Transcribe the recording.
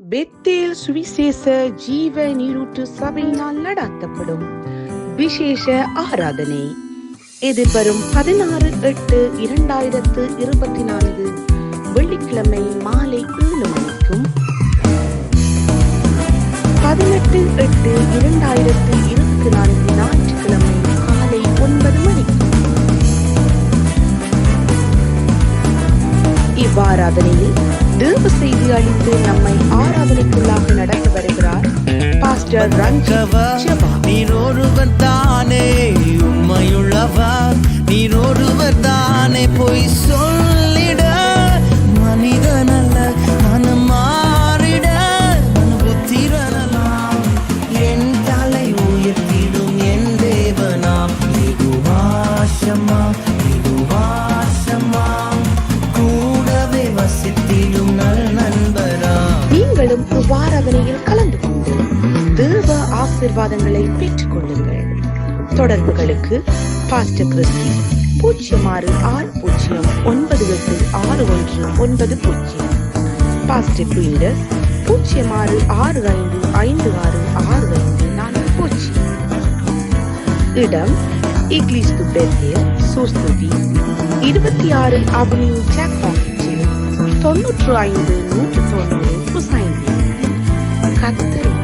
Bethel சுவிசேஷ ஜீவ நீரூற்று சபையினால் நடாத்தப்படும் விசேஷ ஆராதனை. எதிர்வரும் பதினாறு எட்டு இரண்டாயிரத்து இருபத்தி நான்கு வெள்ளிக்கிழமை மாலை ஏழு மணிக்கும் பதினெட்டு எட்டு இரண்டாயிரத்து இருபத்தி நான்கு ஞாயிற்றுக்கிழமை காலை ஒன்பது மணிக்கும். இவ்வாராதனையில் தேவ செய்தி அளித்து நம்மை ஆராதனைக்குள்ளாக நடத்தி வருகிறார் பாஸ்டர் ரஞ்சித் நீர் ஒருவர் தானே உண்மையுள்ளவர் நீர் ஒருவர் தானே பொய் சொல்லிட நீங்களும் கலந்து கொண்டு தேவ ஆசிர்வாதங்களை பெற்றுக் கொள்ளுங்கள் தொடர்புகளுக்கு பாஸ்டர் கிறிஸ்டி பூஜ்ஜியம் ஆறு ஆறு பூஜ்ஜியம் ஒன்பது எட்டு ஆறு ஒன்று ஒன்பது பூஜ்ஜியம். பாஸ்டர் குயிண்டஸ் பூஜ்ஜியம் ஆறு ஆறு ஐந்து ஐந்து ஆறு ஆறு ஐந்து நான்கு பூஜ்ஜியம். இடம் இங்கிலீஷ் பெத்தேல் சூஸ்துதி இருபத்தி ஆறு அவனியூ ஜாக்பாக்கில் தொன்னூற்று ஐந்து நூற்று தொண்ணூறு. かってる